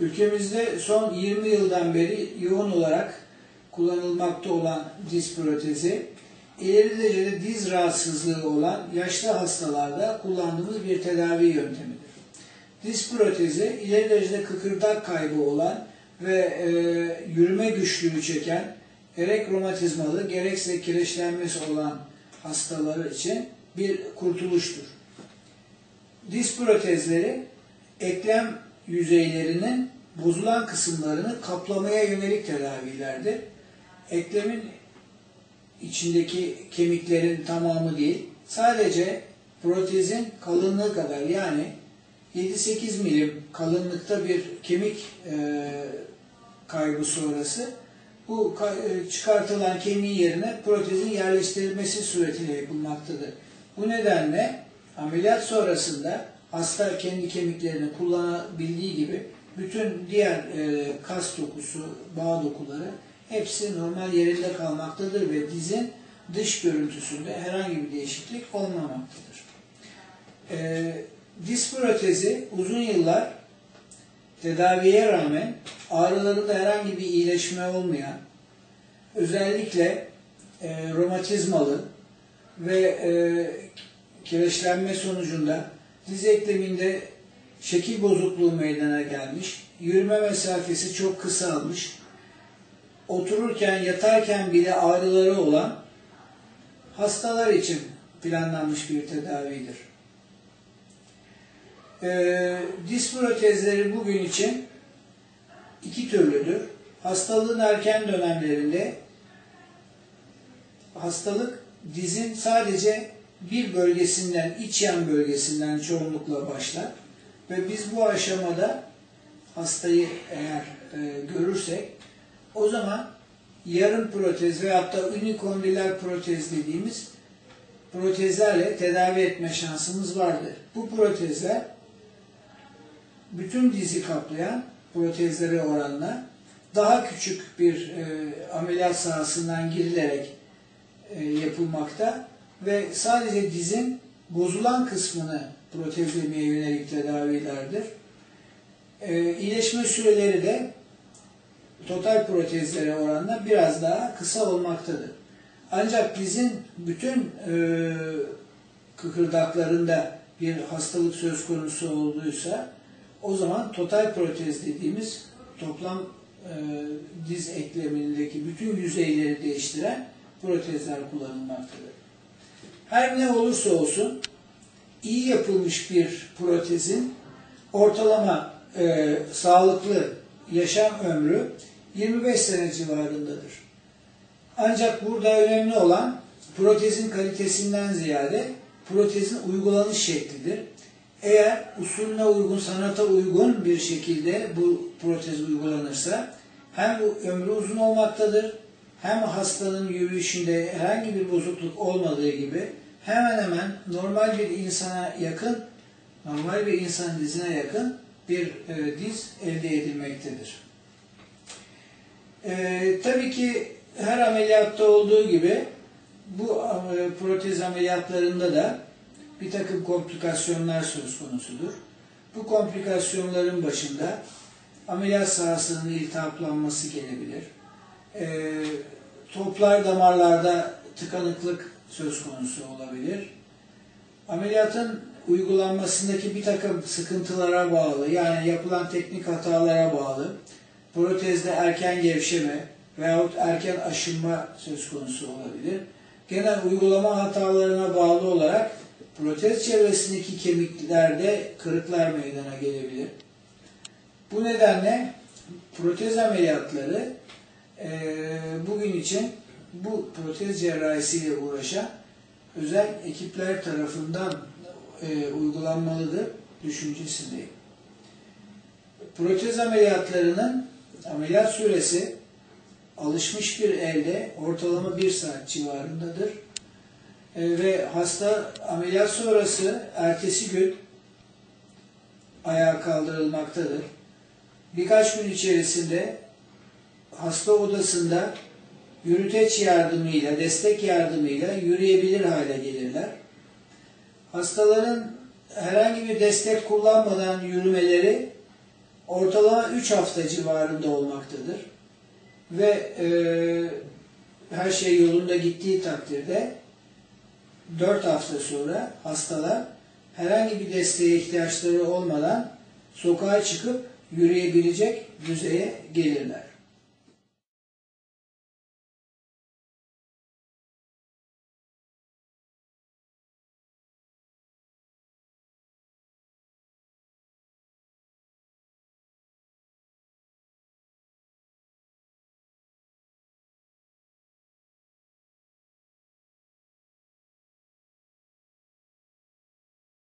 Ülkemizde son 20 yıldan beri yoğun olarak kullanılmakta olan diz protezi, ileri derecede diz rahatsızlığı olan yaşlı hastalarda kullandığımız bir tedavi yöntemidir. Diz protezi ileri derecede kıkırdak kaybı olan ve e, yürüme güçlüğü çeken gerek romatizmalı gerekse kireçlenmesi olan hastaları için bir kurtuluştur. Diz protezleri eklem yüzeylerinin bozulan kısımlarını kaplamaya yönelik tedavilerdir. Eklemin içindeki kemiklerin tamamı değil, sadece protezin kalınlığı kadar yani 7-8 milim kalınlıkta bir kemik e, kaybı sonrası bu e, çıkartılan kemiğin yerine protezin yerleştirilmesi suretiyle yapılmaktadır. Bu nedenle ameliyat sonrasında hasta kendi kemiklerini kullanabildiği gibi bütün diğer e, kas dokusu, bağ dokuları hepsi normal yerinde kalmaktadır ve dizin dış görüntüsünde herhangi bir değişiklik olmamaktadır. E, diz protezi uzun yıllar tedaviye rağmen ağrılarında herhangi bir iyileşme olmayan, özellikle e, romatizmalı ve e, kireçlenme sonucunda diz ekleminde şekil bozukluğu meydana gelmiş, yürüme mesafesi çok kısalmış, otururken, yatarken bile ağrıları olan hastalar için planlanmış bir tedavidir. Ee, diz protezleri bugün için iki türlüdür. Hastalığın erken dönemlerinde hastalık dizin sadece bir bölgesinden, iç yan bölgesinden çoğunlukla başlar. Ve biz bu aşamada hastayı eğer e, görürsek o zaman yarım protez veyahut da unikondyler protez dediğimiz protezlerle tedavi etme şansımız vardır. Bu protezler bütün dizi kaplayan protezlere oranla daha küçük bir e, ameliyat sahasından girilerek e, yapılmakta ve sadece dizin bozulan kısmını protezlemeye yönelik tedavilerdir. E, iyileşme süreleri de total protezlere oranla biraz daha kısa olmaktadır. Ancak dizin bütün e, kıkırdaklarında bir hastalık söz konusu olduysa o zaman total protez dediğimiz toplam e, diz eklemindeki bütün yüzeyleri değiştiren protezler kullanılmaktadır. Her ne olursa olsun iyi yapılmış bir protezin ortalama e, sağlıklı yaşam ömrü 25 sene civarındadır. Ancak burada önemli olan protezin kalitesinden ziyade protezin uygulanış şeklidir. Eğer usulüne uygun, sanata uygun bir şekilde bu protez uygulanırsa hem ömrü uzun olmaktadır, hem hastanın yürüyüşünde herhangi bir bozukluk olmadığı gibi hemen hemen normal bir insana yakın, normal bir insan dizine yakın bir e, diz elde edilmektedir. E, tabii ki her ameliyatta olduğu gibi bu e, protez ameliyatlarında da bir takım komplikasyonlar söz konusudur. Bu komplikasyonların başında ameliyat sahasının iltihaplanması gelebilir. E, toplar damarlarda tıkanıklık söz konusu olabilir. Ameliyatın uygulanmasındaki bir takım sıkıntılara bağlı, yani yapılan teknik hatalara bağlı, protezde erken gevşeme veyahut erken aşınma söz konusu olabilir. Genel uygulama hatalarına bağlı olarak protez çevresindeki kemiklerde kırıklar meydana gelebilir. Bu nedenle protez ameliyatları bugün için bu protez cerrahisiyle uğraşan özel ekipler tarafından e, uygulanmalıdır düşüncesindeyim. Protez ameliyatlarının ameliyat süresi alışmış bir elde ortalama bir saat civarındadır. E, ve hasta ameliyat sonrası ertesi gün ayağa kaldırılmaktadır. Birkaç gün içerisinde hasta odasında yürüteç yardımıyla, destek yardımıyla yürüyebilir hale gelirler. Hastaların herhangi bir destek kullanmadan yürümeleri ortalama 3 hafta civarında olmaktadır. Ve e, her şey yolunda gittiği takdirde 4 hafta sonra hastalar herhangi bir desteğe ihtiyaçları olmadan sokağa çıkıp yürüyebilecek düzeye gelirler.